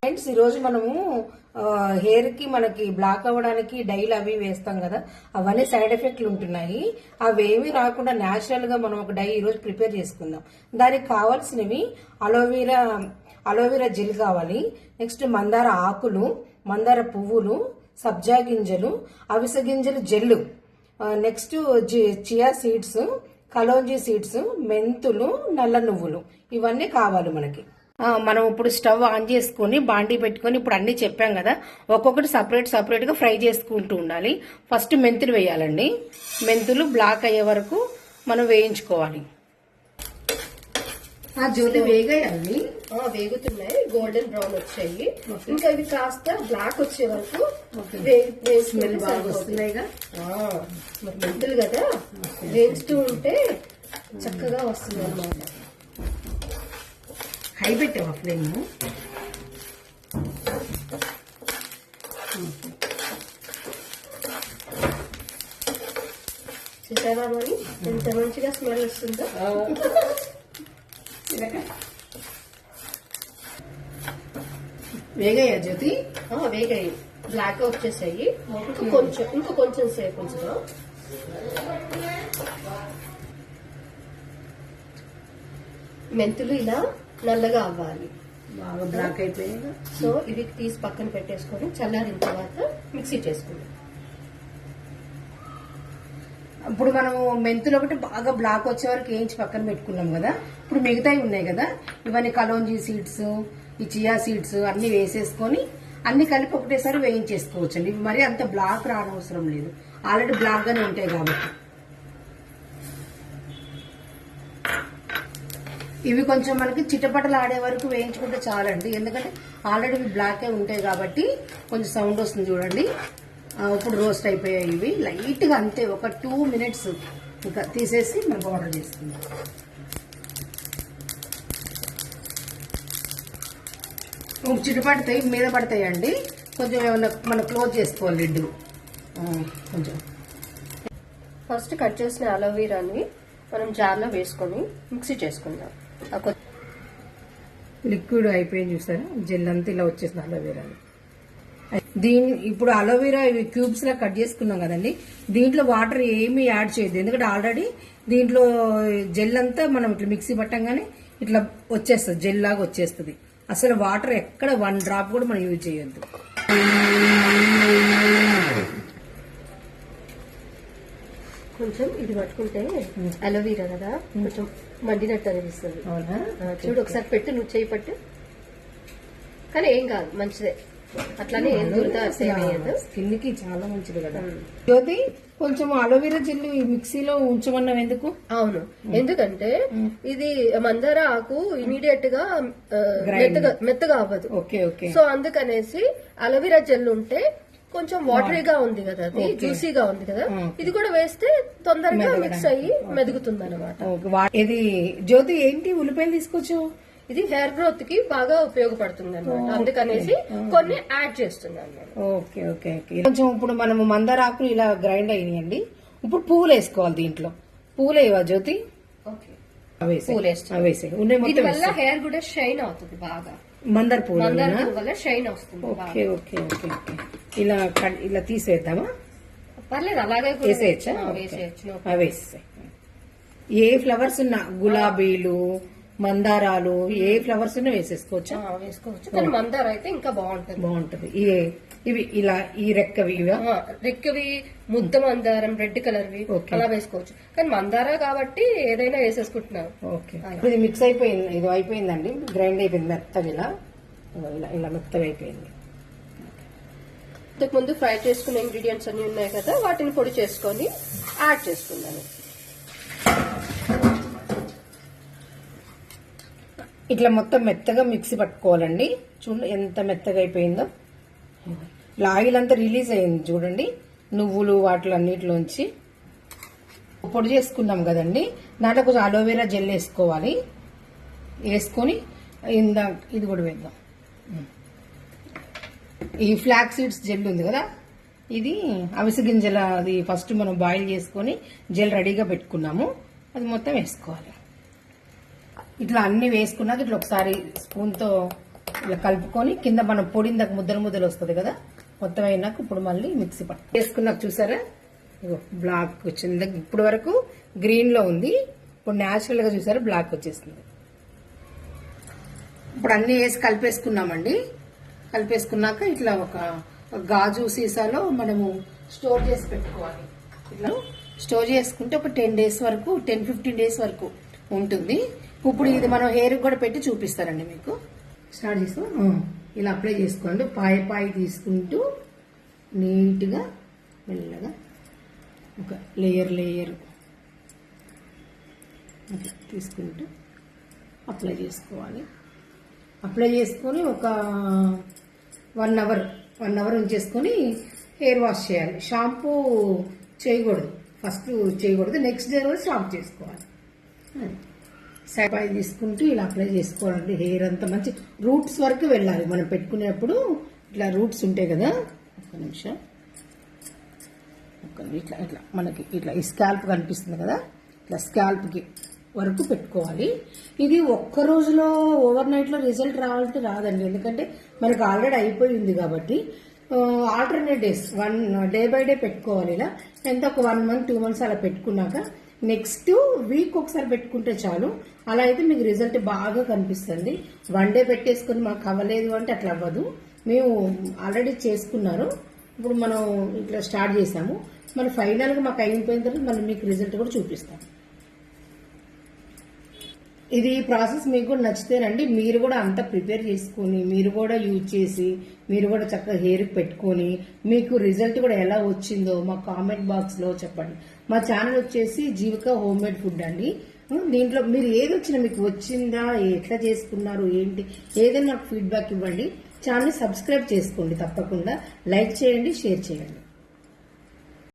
Friends ఈరోజు మనము హెయిర్కి మనకి బ్లాక్ అవ్వడానికి డైలు అవి వేస్తాం కదా అవన్నీ సైడ్ ఎఫెక్ట్లు ఉంటున్నాయి. అవేమీ రాకుండా న్యాచురల్గా మనం ఒక డై ఈరోజు ప్రిపేర్ చేసుకుందాం. దానికి కావాల్సినవి aloe vera aloe vera gel కావాలి. నెక్స్ట్ మందార ఆకులు మందార పువ్వులు సబ్జా గింజలు అవిసె గింజలు gel next chia seeds kalonji seeds మెంతులు నల్ల నువ్వులు. ఇవన్నీ కావాలి మనకి. మనం ఇప్పుడు స్టవ్ ఆన్ చేసుకొని బాండీ పెట్టుకొని ఇప్పుడు అన్ని చెప్పాం కదా ఒక్కొక్కటి సపరేట్ సపరేట్గా ఫ్రై చేసుకుంటూ ఉండాలి. ఫస్ట్ మెంతులు వేయాలండి. మెంతులు బ్లాక్ అయ్యే వరకు మనం వేయించుకోవాలి. ఆ జ్యోతి వేగేయాలి ఆ, వేగుతున్నాయి. గోల్డెన్ బ్రౌన్ వచ్చాయి. ఇంకా ఇవి కాస్త బ్లాక్ వచ్చే వరకు స్మెల్ బాగా మెంతులు కదా. వేస్తూ ఉంటే చక్కగా వస్తుంది అన్నమాట. హై పెట్టావా ఫ్లేమ్ చూసారా మరి? ఎంత మంచిగా స్మెల్ వస్తుందో. వేగయ్యా జ్యోతి? వేగయ్యి బ్లాక్ వచ్చేసాయి ఇంకా కొంచెం ఇంకా కొంచెం సేపు ఉంచుదాం మెంతులు ఇలా నల్లగా అవ్వాలి. బాగా బ్లాక్ అయిపోయాయి సో ఇవి తీసి పక్కన పెట్టేసుకొని చల్లారిన తర్వాత మిక్సీ చేసుకుందాం. ఇప్పుడు మనం మెంతులు ఒకటి బాగా బ్లాక్ వచ్చే వరకు వేయించి పక్కన పెట్టుకున్నాం కదా. ఇప్పుడు మిగతాయి ఉన్నాయి కదా. ఇవన్నీ కలోంజీ సీడ్స్ ఈ చియా సీడ్స్ అన్ని వేసేసుకొని అన్ని కలిపి ఒకటేసారి వేయించేసుకోవచ్చు అండి ఇవి మరి అంత బ్లాక్ రానవసరం లేదు. ఆల్రెడీ బ్లాక్ గానే ఉంటాయి కాబట్టి. ఇవి కొంచెం మనకి చిటపటలు ఆడే వరకు వేయించుకుంటే చాలండి. ఎందుకంటే ఆల్రెడీ ఇవి బ్లాకే ఉంటాయి కాబట్టి కొంచెం సౌండ్ వస్తుంది చూడండి. ఇప్పుడు రోస్ట్ అయిపోయాయి ఇవి. లైట్గా అంతే ఒక టూ మినిట్స్ ఇంకా తీసేసి మనం పౌడర్ చేసుకుందాం. చిటపడతాయి మీద పడతాయండి. కొంచెం ఏమైనా మనం క్లోజ్ చేసుకోవాలి లిడ్ కొంచెం. ఫస్ట్ కట్ చేసిన అలోవీరాని మనం జార్లో వేసుకొని మిక్సీ చేసుకుందాం. లిక్విడ్ అయిపోయింది చూసారా? జెల్ అంతా ఇలా వచ్చేసింది అలోవెరా దీని ఇప్పుడు అలోవెరా ఇవి క్యూబ్స్ లా కట్ చేసుకున్నాం కదండి. దీంట్లో వాటర్ ఏమీ యాడ్ చేయదు ఎందుకంటే ఆల్రెడీ దీంట్లో జెల్ అంతా మనం ఇట్లా మిక్సీ పట్టంగానే ఇట్లా వచ్చేస్తుంది. జెల్ లాగా వచ్చేస్తుంది. అసలు వాటర్ ఎక్కడ వన్ డ్రాప్ కూడా మనం యూజ్ చేయొద్దు. కొంచెం ఇది పట్టుకుంటే అలోవీరా కదా కొంచెం మండినట్టు అనిపిస్తుంది. చూడు ఒకసారి పెట్టు నువ్వు చేయి పట్టు. కానీ ఏం కాదు మంచిదే. అట్లానే అయ్యేది. స్కిన్కి చాలా మంచిది కదా. జ్యోతి కొంచెం అలోవెరా జెల్ ఈ మిక్సీలో ఉంచమన్నాం ఎందుకు? అవును. ఎందుకంటే ఇది మందార ఆకు ఇమీడియట్గా మెత్తగా మెత్తగా అవ్వదు. ఓకే ఓకే సో అందుకనేసి అలోవెరా జెల్ ఉంటే కొంచెం వాటరీగా ఉంది కదా అది జ్యూసీగా ఉంది కదా. ఇది కూడా వేస్తే తొందరగా మిక్స్ అయ్యి మెదుగుతుంది అనమాట ఇది జ్యోతి ఏంటి ఉల్లిపాయలు తీసుకొచ్చు ఇది హెయిర్ గ్రోత్కి బాగా ఉపయోగపడుతుంది అనమాట అందుకనేసి కొన్ని యాడ్ చేస్తున్నాను నేను. ఓకే ఓకే ఓకే కొంచెం ఇప్పుడు మనము మందార ఆకులు ఇలా గ్రైండ్ అయినాయండి. ఇప్పుడు పువ్వులు వేసుకోవాలి దీంట్లో. పువ్వులు వేయవా జ్యోతి? వల్ల హెయిర్ కూడా షైన్ అవుతుంది బాగా. మందార పువ్వులు వల్ల షైన్ వస్తుంది. ఓకే ఓకే ఓకే ఓకే ఇలా ఇలా తీసేద్దామా? పర్లేదు అలాగే వేసేయచ్చా? వేసేసాయి. ఏ ఫ్లవర్స్ ఉన్నా గులాబీలు మందారాలు ఏ ఫ్లవర్స్ ఉన్నా వేసేసుకోవచ్చు? వేసుకోవచ్చు. కానీ మందార అయితే ఇంకా బాగుంటుంది. బాగుంటది. ఈ ఇవి ఇలా ఈ రెక్కవి రెక్కవి ముద్ద మందారం రెడ్ కలర్ వి. అలా వేసుకోవచ్చు. కానీ మందార కాబట్టి ఏదైనా వేసేసుకుంటున్నారు ఓకే. ఇప్పుడు ఇది మిక్స్ అయిపోయింది ఇది అయిపోయిందండి. గ్రైండ్ అయిపోయింది మెత్తగా ఇలా ఇలా మెత్తగా అయిపోయింది. ఇంతకు ముందు ఫ్రై చేసుకున్న ఇంగ్రీడియంట్స్ అన్ని ఉన్నాయి కదా వాటిని పొడి చేసుకొని యాడ్ చేసుకున్నాను ఇట్లా మొత్తం మెత్తగా మిక్సీ పట్టుకోవాలండి. చూడండి ఎంత మెత్తగా అయిపోయిందో. ఇట్లా ఆయిల్ అంతా రిలీజ్ అయింది చూడండి. నువ్వులు వాటిలన్నిటిలోంచి పొడి చేసుకున్నాం కదండి. దాంట్లో కొంచెం అలోవెరా జెల్ వేసుకోవాలి. వేసుకొని ఇందా ఇది కూడా వేద్దాం. ఈ ఫ్లాక్ సీడ్స్ జెల్ ఉంది కదా? ఇది అవిసె గింజల అది ఫస్ట్ మనం బాయిల్ చేసుకొని జెల్ రెడీగా పెట్టుకున్నాము. అది మొత్తం వేసుకోవాలి. ఇట్లా అన్ని వేసుకున్నాక ఇట్లా ఒకసారి స్పూన్తో ఇలా కలుపుకొని కింద మనం పొడిందాక ముద్దలు ముద్దలు వస్తుంది కదా? మొత్తం అయినాక ఇప్పుడు మళ్ళీ మిక్సీ పట్టు వేసుకున్నాక చూసారా? బ్లాక్ వచ్చింది. ఇప్పుడు వరకు గ్రీన్లో ఉంది. ఇప్పుడు న్యాచురల్గా చూసారా బ్లాక్ వచ్చేసింది. ఇప్పుడు అన్ని వేసి కలిపేసుకున్నామండి. కలిపేసుకున్నాక ఇట్లా ఒక గాజు సీసాలో మనము స్టోర్ చేసి పెట్టుకోవాలి. ఇట్లా స్టోర్ చేసుకుంటే ఒక టెన్ డేస్ వరకు టెన్ ఫిఫ్టీన్ డేస్ వరకు ఉంటుంది. ఇప్పుడు ఇది మనం హెయిర్ కూడా పెట్టి చూపిస్తారండి మీకు. స్టార్ట్ చేస్తాం ఇలా అప్లై చేసుకోండి. పాయ పాయ తీసుకుంటూ నీట్గా మెల్లగా ఒక లేయర్ లేయర్ అట్లా తీసుకుంటూ అప్లై చేసుకోవాలి. అప్లై చేసుకొని ఒక వన్ అవర్ వన్ అవర్ ఉంచేసుకొని హెయిర్ వాష్ చేయాలి. షాంపూ చేయకూడదు. ఫస్ట్ చేయకూడదు. నెక్స్ట్ డే రోజు షాంపూ చేసుకోవాలి. సైపాయి తీసుకుంటూ ఇలా అప్లై చేసుకోవాలండి. హెయిర్ అంతా మంచి రూట్స్ వరకు వెళ్ళాలి. మనం పెట్టుకునేప్పుడు ఇట్లా రూట్స్ ఉంటాయి కదా. ఒక్క నిమిషం. ఒక్క ఇట్లా ఇట్లా. మనకి ఇట్లా ఈ స్కాల్ప్ కనిపిస్తుంది కదా. ఇట్లా స్కాల్ప్కి వరకు పెట్టుకోవాలి. ఇది ఒక్క రోజులో ఓవర్ నైట్లో రిజల్ట్ రావాలంటే రాదండి. ఎందుకంటే మనకు ఆల్రెడీ అయిపోయింది కాబట్టి alternate days one day by day పెట్టుకోవాలి ఇలా. ఎంత? ఒక వన్ మంత్ టూ మంత్స్ అలా పెట్టుకున్నాక నెక్స్ట్ వీక్ ఒకసారి పెట్టుకుంటే చాలు. అలా అయితే మీకు రిజల్ట్ బాగా కనిపిస్తుంది. వన్ డే పెట్టేసుకొని మాకు అవ్వలేదు అంటే అట్లా అవ్వదు. మేము ఆల్రెడీ చేసుకున్నారు. ఇప్పుడు మనం ఇట్లా స్టార్ట్ చేసాము. మన ఫైనల్గా మాకు అయిపోయిన తర్వాత మళ్ళీ మీకు రిజల్ట్ కూడా చూపిస్తాం. ఇది ప్రాసెస్ మీకు కూడా నచ్చితేనండి మీరు కూడా అంతా ప్రిపేర్ చేసుకొని మీరు కూడా యూజ్ చేసి మీరు కూడా చక్కగా హెయిర్ పెట్టుకొని మీకు రిజల్ట్ కూడా ఎలా వచ్చిందో మా కామెంట్ బాక్స్లో చెప్పండి. మా ఛానల్ వచ్చేసి జీవిక హోమ్ మేడ్ ఫుడ్ అండి. దీంట్లో మీరు ఏది వచ్చినా మీకు వచ్చిందా ఎట్లా చేసుకున్నారు ఏంటి ఏదైనా నాకు ఫీడ్బ్యాక్ ఇవ్వండి. ఛానల్ సబ్స్క్రైబ్ చేసుకోండి తప్పకుండా. లైక్ చేయండి షేర్ చేయండి.